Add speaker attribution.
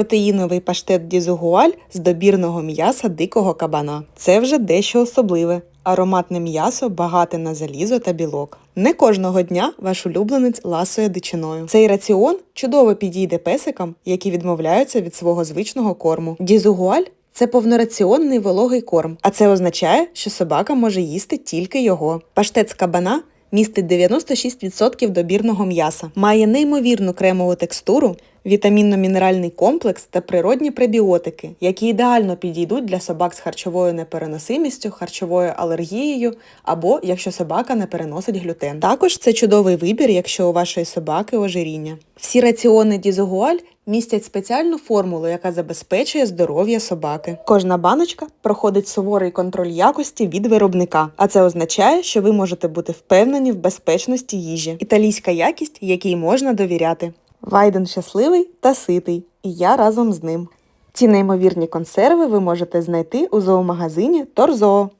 Speaker 1: Протеїновий паштет дізугуаль з добірного м'яса дикого кабана. Це вже дещо особливе. Ароматне м'ясо багате на залізо та білок. Не кожного дня ваш улюбленець ласує дичиною. Цей раціон чудово підійде песикам, які відмовляються від свого звичного корму. Дізугуаль це повнораціонний вологий корм, а це означає, що собака може їсти тільки його. Паштет з кабана містить 96% добірного м'яса, має неймовірну кремову текстуру, вітамінно-мінеральний комплекс та природні пребіотики, які ідеально підійдуть для собак з харчовою непереносимістю, харчовою алергією або якщо собака не переносить глютен. Також це чудовий вибір, якщо у вашої собаки ожиріння. Всі раціони Дізогуаль містять спеціальну формулу, яка забезпечує здоров'я собаки. Кожна баночка проходить суворий контроль якості від виробника, а це означає, що ви можете бути впевнені в безпечності їжі. Італійська якість, якій можна довіряти. Вайден щасливий та ситий, і я разом з ним. Ці неймовірні консерви ви можете знайти у зоомагазині Торзоо.